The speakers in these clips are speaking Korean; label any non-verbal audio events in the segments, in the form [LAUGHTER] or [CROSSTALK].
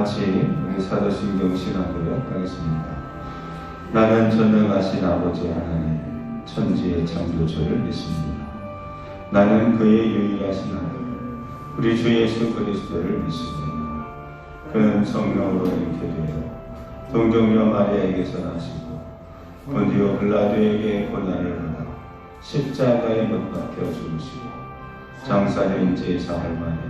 같이 우리 사도신경 시간으로 하겠습니다. 나는 전능하신 아버지 하나님, 천지의 창조주를 믿습니다. 나는 그의 유일하신 아들, 우리 주 예수 그리스도를 믿습니다. 그는 성령으로 잉태되어 동정녀 마리아에게서 나시고 본디오 빌라도에게 고난을 받아 십자가에 못 박혀 죽으시고 장사된 지 사흘 만에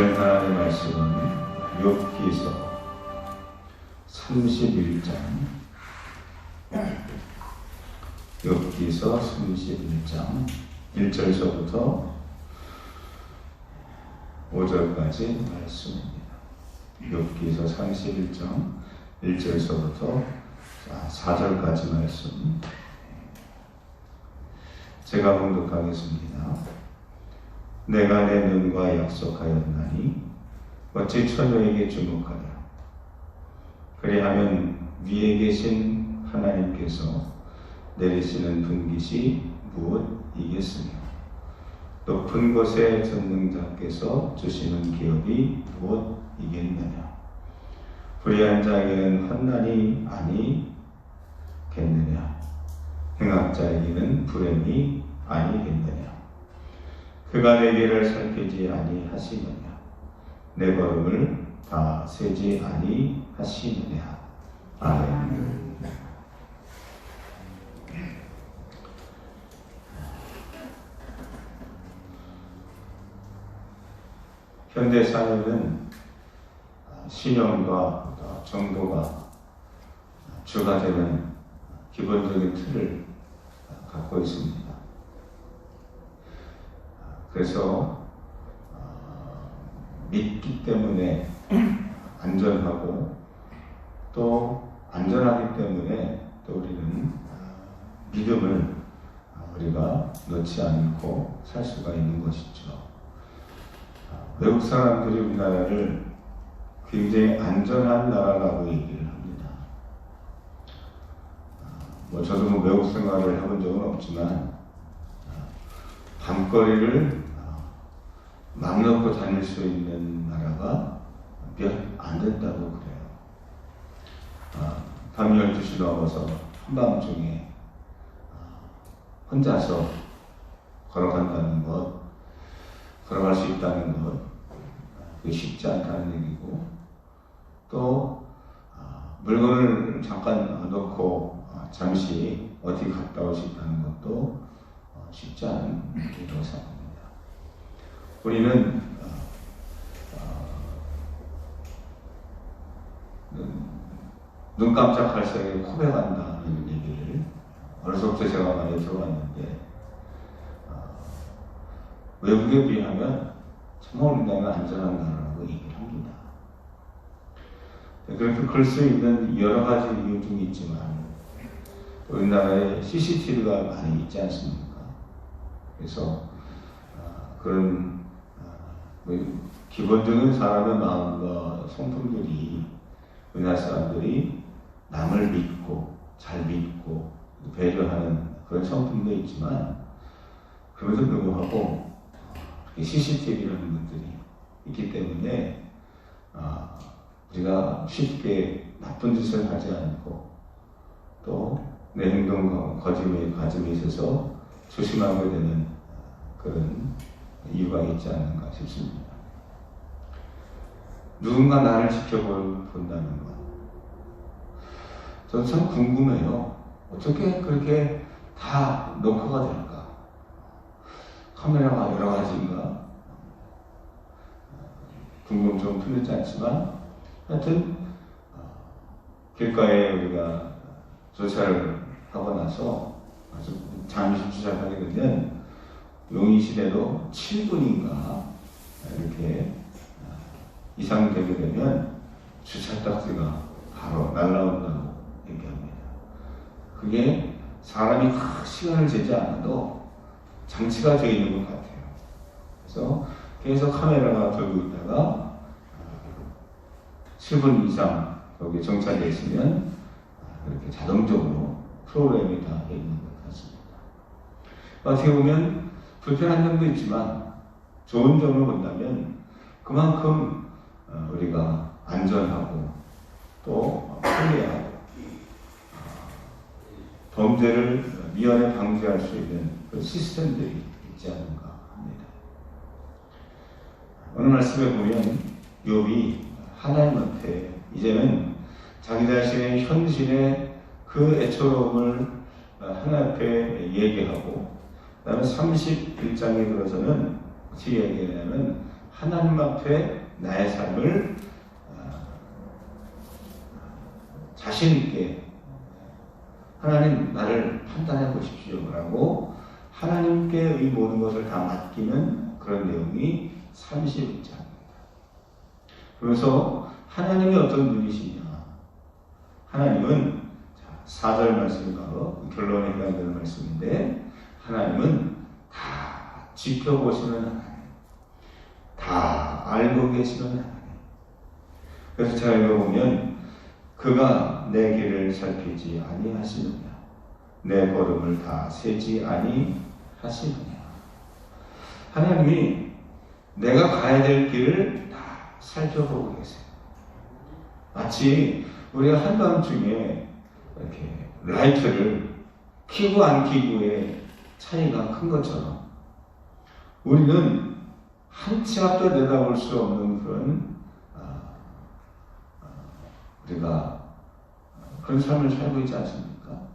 주시는 하나님의 말씀은 욥기서 31장 욥기서 31장 1절서부터 5절까지 말씀입니다. 욥기서 31장 1절서부터 4절까지 말씀 제가 봉독하겠습니다. 내가 내 눈과 약속하였나니 어찌 처녀에게 주목하라. 그리하면 위에 계신 하나님께서 내리시는 분깃이 무엇이겠으며 높은 곳에 전능자께서 주시는 기업이 무엇이겠느냐. 불의한 자에게는 환난이 아니겠느냐. 행악자에게는 불행이 아니겠느냐. 그가 내 길을 살피지 아니하시느냐. 내 걸음을 다 세지 아니하시느냐. 아멘. 현대 사회는 신형과 정보가 주가 되는 기본적인 틀을 갖고 있습니다. 그래서 믿기 때문에 [CLEARS THROAT] 안전하고 또 안전하기 때문에 또 우리는 믿음을 우리가 놓지 않고 살 수가 있는 것이죠. 외국 사람들이 우리나라를 굉장히 안전한 나라라고 얘기를 합니다. 뭐 저도 뭐 외국 생활을 해본 적은 없지만 밤거리를 막 놓고 다닐 수 있는 나라가 몇안 된다고 그래요. 밤 12시 넘어서 한밤중에 혼자서 걸어간다는 것, 걸어갈 수 있다는 것, 쉽지 않다는 얘기고, 또, 물건을 잠깐 놓고 잠시 어디 갔다 올 수 있다는 것도 쉽지 않은 일이라고 생각합니다. 우리는, 눈 깜짝할 사이에 고백한다는 얘기를 어려서부터 제가 많이 들어왔는데 어, 외국에 비하면 정말 우리나라가 안전한 나라라고 얘기를 합니다. 그렇게 그럴 수 있는 여러 가지 이유 중에 있지만 우리나라에 CCTV가 많이 있지 않습니까? 그래서 어, 그런 어, 뭐 기본적인 사람의 마음과 성품들이 우리나라 사람들이 남을 믿고 잘 믿고 배려하는 그런 성품도 있지만 그럼에도 불구하고 CCTV라는 것들이 있기 때문에 우리가 쉽게 나쁜 짓을 하지 않고 또 내 행동 거짓에 가짐에 있어서 조심하게 되는 그런 이유가 있지 않는가 싶습니다. 누군가 나를 지켜본다는 것. 저는 참 궁금해요. 어떻게 그렇게 다 녹화가 될까? 카메라가 여러 가지인가? 궁금증 풀리지 않지만, 하여튼, 길가에 우리가 조사를 하고 나서 아주 잠시 주차하게 되면 용인 시내도 7분인가 이렇게 이상 되게 되면 주차 딱지가 바로 날라온다고 얘기합니다. 그게 사람이 딱 시간을 재지 않아도 장치가 되어 있는 것 같아요. 그래서 계속 카메라가 들고 있다가 7분 이상 여기 정차되어 있으면 이렇게 자동적으로 프로그램이 다 되어 있는 것 같습니다. 어떻게 보면 불편한 점도 있지만 좋은 점을 본다면 그만큼 어, 우리가 안전하고 또 편리하고 어, 범죄를 미연에 방지할 수 있는 그 시스템들이 있지 않은가 합니다. 오늘 말씀에 보면 욥이 하나님한테 이제는 자기 자신의 현실의 그 애처로움을 하나님 앞에 얘기하고 그 다음에 31장에 들어서는 어떻게 얘기하냐면 하나님 앞에 나의 삶을 어, 자신 있게 하나님 나를 판단해 보십시오 라고 하나님께 이 모든 것을 다 맡기는 그런 내용이 31장입니다. 그래서 하나님이 어떤 분이시냐? 하나님은 4절 말씀이 바로 결론에 해당되는 말씀인데 하나님은 다 지켜보시는 하나님, 다 알고 계시는 하나님. 그래서 제가 읽어보면 그가 내 길을 살피지 아니하시느냐, 내 걸음을 다 세지 아니하시느냐. 하나님이 내가 가야 될 길을 다 살펴보고 계세요. 마치 우리가 한밤중에 이렇게 라이트를 켜고 안 켜고의 차이가 큰 것처럼 우리는 한치 앞도 내다볼 수 없는 그런 아, 아, 우리가 그런 삶을 살고 있지 않습니까?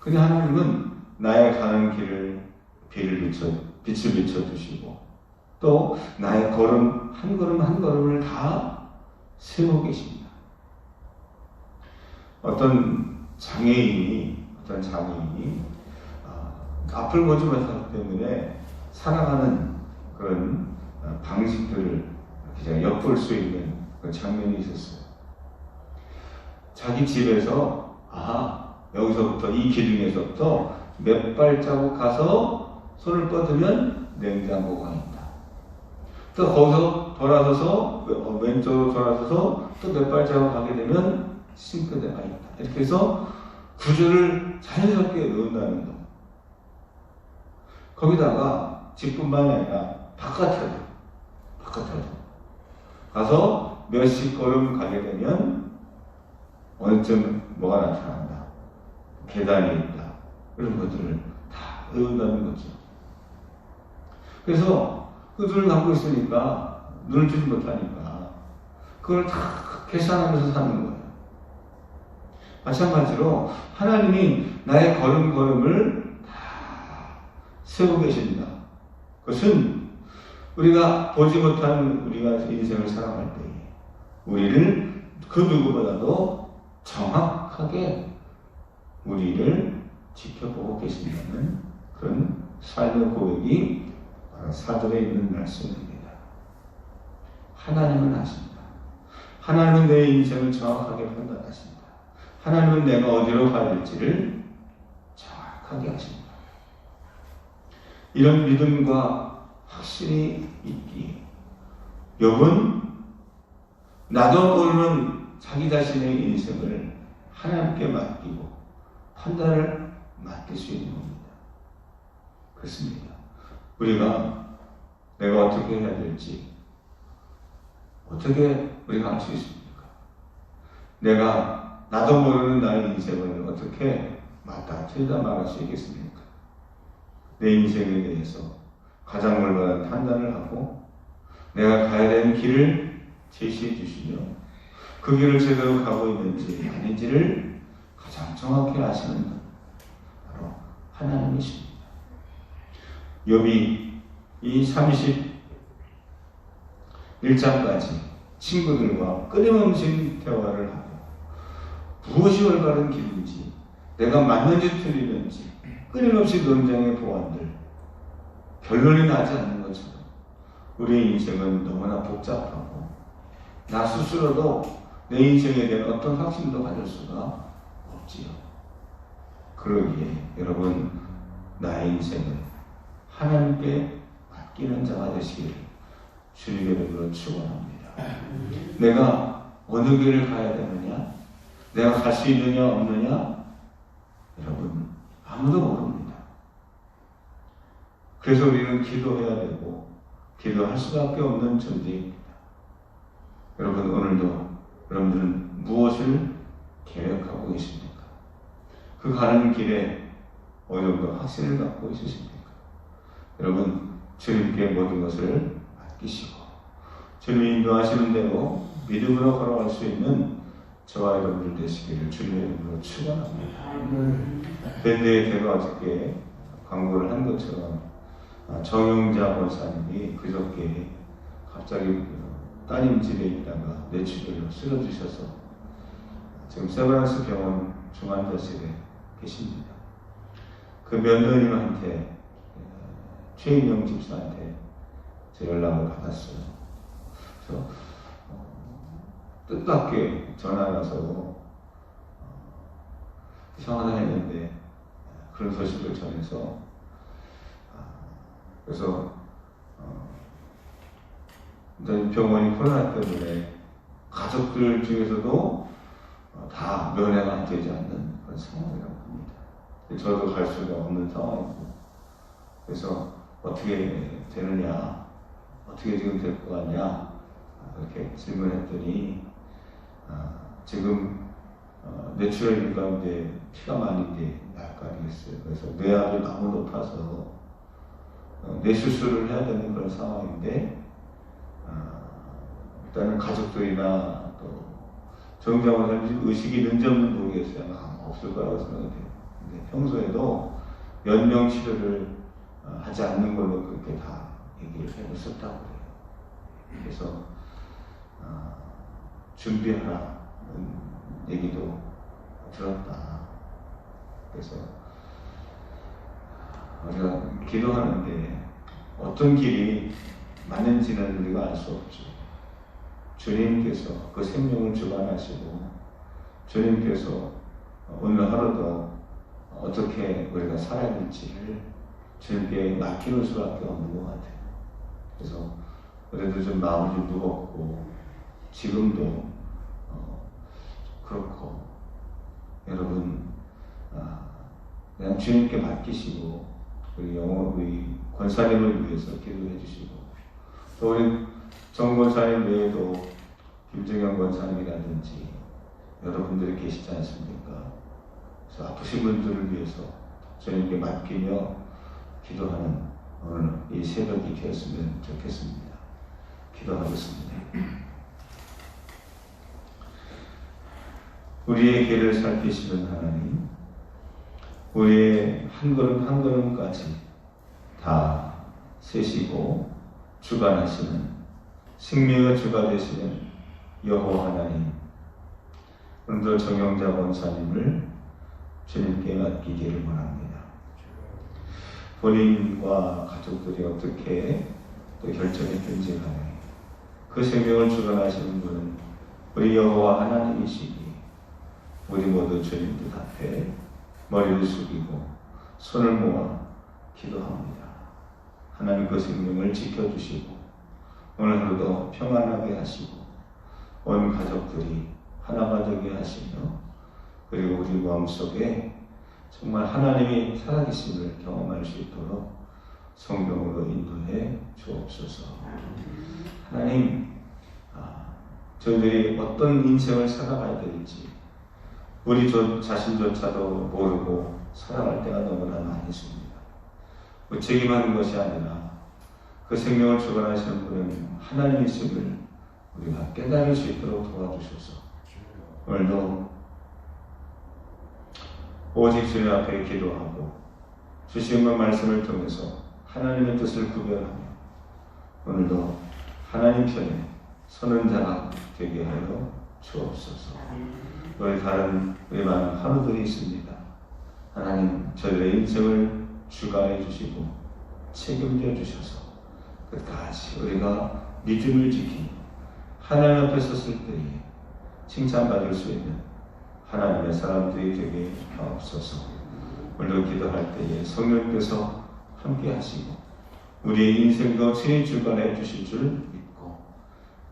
근데 하나님은 나의 가는 길을 빛을 비춰 빛을 비춰 두시고 또 나의 걸음 한 걸음 한 걸음을 다 세우고 계십니다. 어떤 장애인이 어떤 장애인이 어, 앞을 보지 못하기 때문에 살아가는 그런 어, 방식들을 제가 엿볼 수 있는 그 장면이 있었어요. 자기 집에서 아 여기서부터 이 기둥에서부터 몇 발자국 가서 손을 뻗으면 냉장고가 있다. 또 거기서 돌아서서 어, 왼쪽으로 돌아서서 또 몇 발자국 가게 되면 싱크대가 있다. 이렇게 해서 구조를 자연스럽게 넣는다는 거. 거기다가 집뿐만이 아니라 바깥에도, 바깥에도 가서 몇십 걸음 가게 되면 어느쯤 뭐가 나타난다. 계단이 있다. 이런 것들을 다 외운다는 거죠. 그래서 그 눈을 감고 있으니까 눈을 뜨지 못하니까 그걸 다 계산하면서 사는 거예요. 마찬가지로 하나님이 나의 걸음걸음을 다 세우고 계십니다. 그것은 우리가 보지 못하는 우리가 인생을 살아갈 때 우리를 그 누구보다도 정확하게 우리를 지켜보고 계신다는 그런 삶의 고백이 사절에 있는 말씀입니다. 하나님은 아십니다. 하나님은 내 인생을 정확하게 판단하십니다. 하나님은 내가 어디로 가야 될지를 정확하게 아십니다. 이런 믿음과 확실히 있기에 욥은 나도 모르는 자기 자신의 인생을 하나님께 맡기고 판단을 맡길 수 있는 겁니다. 그렇습니다. 우리가 내가 어떻게 해야 될지 어떻게 우리가 알 수 있습니까? 내가 나도 모르는 나의 인생을 어떻게 맞다 틀리다 말할 수 있겠습니까? 내 인생에 대해서 가장 올바른 판단을 하고 내가 가야 되는 길을 제시해 주시며 그 길을 제대로 가고 있는지 아닌지를 가장 정확히 아시는 분 바로 하나님이십니다. 욥이 이 31장까지 친구들과 끊임없이 대화를 하고 무엇이 올바른 길인지 내가 맞는지 틀리는지 끊임없이 논쟁의 보완들 결론이 나지 않는 것처럼 우리의 인생은 너무나 복잡하고 나 스스로도 내 인생에 대한 어떤 확신도 가질 수가 없지요. 그러기에 여러분 나의 인생을 하나님께 맡기는 자가 되시기를 주님의 이름으로 축원합니다. 내가 어느 길을 가야 되느냐? 내가 갈 수 있느냐 없느냐? 여러분 아무도 모릅니다. 그래서 우리는 기도해야 되고 기도할 수밖에 없는 존재입니다. 여러분 오늘도 여러분들은 무엇을 계획하고 계십니까? 그 가는 길에 어느 정도 확신을 갖고 있으십니까? 여러분 주님께 모든 것을 맡기시고 주님이 인도하시는 대로 믿음으로 걸어갈 수 있는 저와 여러분들 되시기를 주님의 이름으로 축원합니다. 밴드의 제가 어저께 광고를 한 것처럼 아, 정영자 원사님이 그저께 갑자기 따님 집에 있다가 뇌출혈로 쓰러지셔서 지금 세브란스 병원 중환자실에 계십니다. 그 면도님한테 최인영 집사한테 제 연락을 받았어요. 그래서 어, 뜻밖의 전화가 와서 어, 이상하다 했는데 그런 소식을 전해서 아, 그래서 어, 일단 병원이 코로나 때문에 가족들 중에서도 어, 다 면회가 안 되지 않는 그런 상황이라고 합니다. 저도 갈 수가 없는 상황이고 그래서 어떻게 되느냐 어떻게 지금 될 것 같냐 이렇게 질문했더니 아, 지금 어, 뇌출혈 가운데 피가 많이 이제 날거 아니겠어요. 그래서 뇌압이 너무 높아서 어, 뇌 수술을 해야 되는 그런 상황인데 아, 일단은 가족들이나 또 정장원사님 의식이 있는지 없는 모르겠어요. 아마 없을 거라고 생각이 돼요. 근데 평소에도 연명 치료를 어, 하지 않는 걸로 그렇게 다 얘기를 해줬었다고 그래요. 그래서 어, 준비하라는 얘기도 들었다. 그래서 우리가 기도하는데 어떤 길이 맞는지는 우리가 알 수 없죠. 주님께서 그 생명을 주관하시고 주님께서 오늘 하루도 어떻게 우리가 살아야 될지를 주님께 맡기는 수밖에 없는 것 같아요. 그래서 그래도 좀 마음이 좀 무겁고 지금도 어, 그렇고 여러분 아, 그냥 주님께 맡기시고 우리 우리 권사님을 위해서 기도해 주시고 또 우리 정 권사님 외에도 김정현 권사님이라든지 여러분들이 계시지 않습니까? 그래서 아프신 분들을 위해서 주님께 맡기며 기도하는 오늘 이 새벽이 되었으면 좋겠습니다. 기도하겠습니다. 우리의 길을 살피시는 하나님, 우리의 한 걸음 한 걸음까지 다 세시고 주관하시는 생명의 주가 되시는 여호와 하나님, 오늘도 정영자 원사님을 주님께 맡기기를 원합니다. 본인과 가족들이 어떻게 또 결정했든지 간에 그 생명을 주관하시는 분은 우리 여호와 하나님이시기 우리 모두 주님 뜻 앞에 머리를 숙이고 손을 모아 기도합니다. 하나님 그 생명을 지켜주시고 오늘 하루도 평안하게 하시고 온 가족들이 하나가 되게 하시며 그리고 우리 마음속에 정말 하나님이 살아계심을 경험할 수 있도록 성경으로 인도해 주옵소서. 하나님, 아, 저희들이 어떤 인생을 살아가야 될지 우리 저 자신조차도 모르고 살아갈 때가 너무나 많이 있습니다. 무책임하는 것이 아니라 그 생명을 주관하시는 분은 하나님이심을 우리가 깨달을 수 있도록 도와주셔서 오늘도 오직 주님 앞에 기도하고 주시는 말씀을 통해서 하나님의 뜻을 구별하며 오늘도 하나님 편에 서는 자가 되게 하여 주옵소서. 우리 다른 많은 하루들이 있습니다. 하나님 저희의 인생을 주관해 주시고 책임져 주셔서 끝까지 우리가 믿음을 지키고 하나님 앞에 섰을 때에 칭찬받을 수 있는 하나님의 사람들이 되게 하옵소서. 오늘 기도할 때에 성령께서 함께 하시고 우리의 인생도 새 주관해 주실 줄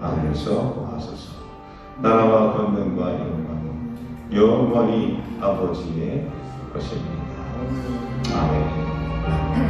악에서 구하소서. 나라와 권능과 영광은 영원히 아버지의 것입니다. 아멘.